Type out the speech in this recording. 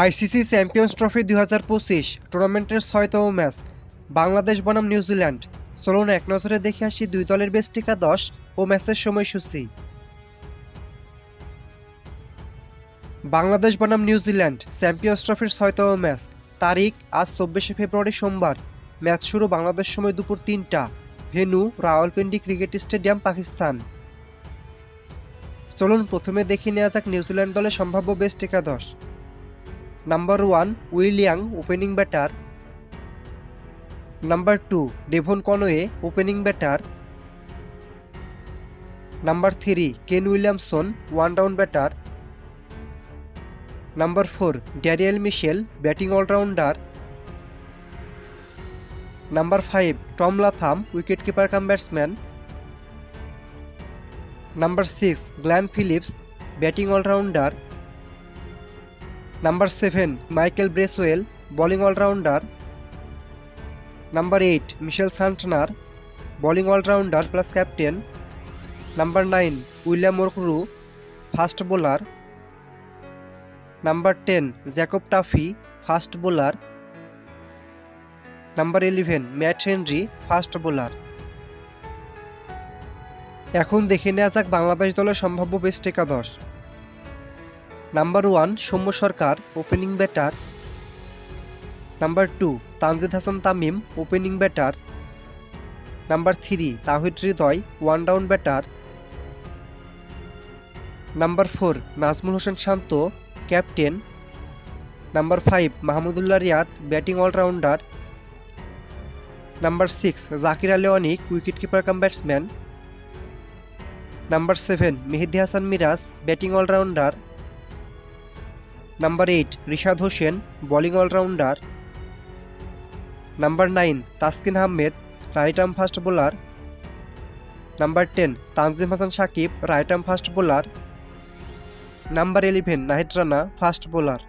ICC champions trophy দুই হাজার পঁচিশ টুর্নামেন্টের ছয়তম ম্যাচ। বাংলাদেশ বনাম নিউজিল্যান্ড চলুন এক নজরে দেখে আসি দুই দলের বেশ টিকা দশ ও ম্যাচের সময়সূচি। বাংলাদেশ বনাম নিউজিল্যান্ড চ্যাম্পিয়ন্স ট্রফির ছয়তম ম্যাচ। তারিখ আজ চব্বিশে ফেব্রুয়ারি সোমবার। ম্যাচ শুরু বাংলাদেশ সময় দুপুর তিনটা। Venue Rawalpindi cricket stadium, Pakistan. চলুন প্রথমে দেখে নেওয়া যাক নিউজিল্যান্ড দলের সম্ভাব্য বেস্ট একাদশ number one Will Young opening batter number two Devon Conway opening batter number three Kane Williamson one down batter number four Daryl Mitchell batting allrounder number five Tom Latham wicket keeper cum batsman number six Glenn Phillips batting allrounder number seven Michael Bracewell bowling allrounder number eight Mitchell Santner bowling allrounder plus captain number nine William O'Rourke fast bowler number ten Jacob Duffy fast bowler number eleven Matt Henry fast bowler এখন দেখে নেওয়া যাক বাংলাদেশ দলের সম্ভাব্য best একাদশ। Number one Soumya Sarkar opening batter number two Tanzid Hasan Tamim opening batter number three Towhid Hridoy one down batter number four Najmul Hossain Shanto captain number five Mahmudullah Riyad batting allrounder number six Jaker Ali Anik wicket keeper cum batsman number seven Mehidy Hasan Miraz batting allrounder number eight Rishad Hossain bowling allrounder number nine Taskin Ahmed right arm fast bowler number ten Tanzim Hasan Sakib right arm fast bowler number eleven Nahid Rana fast bowler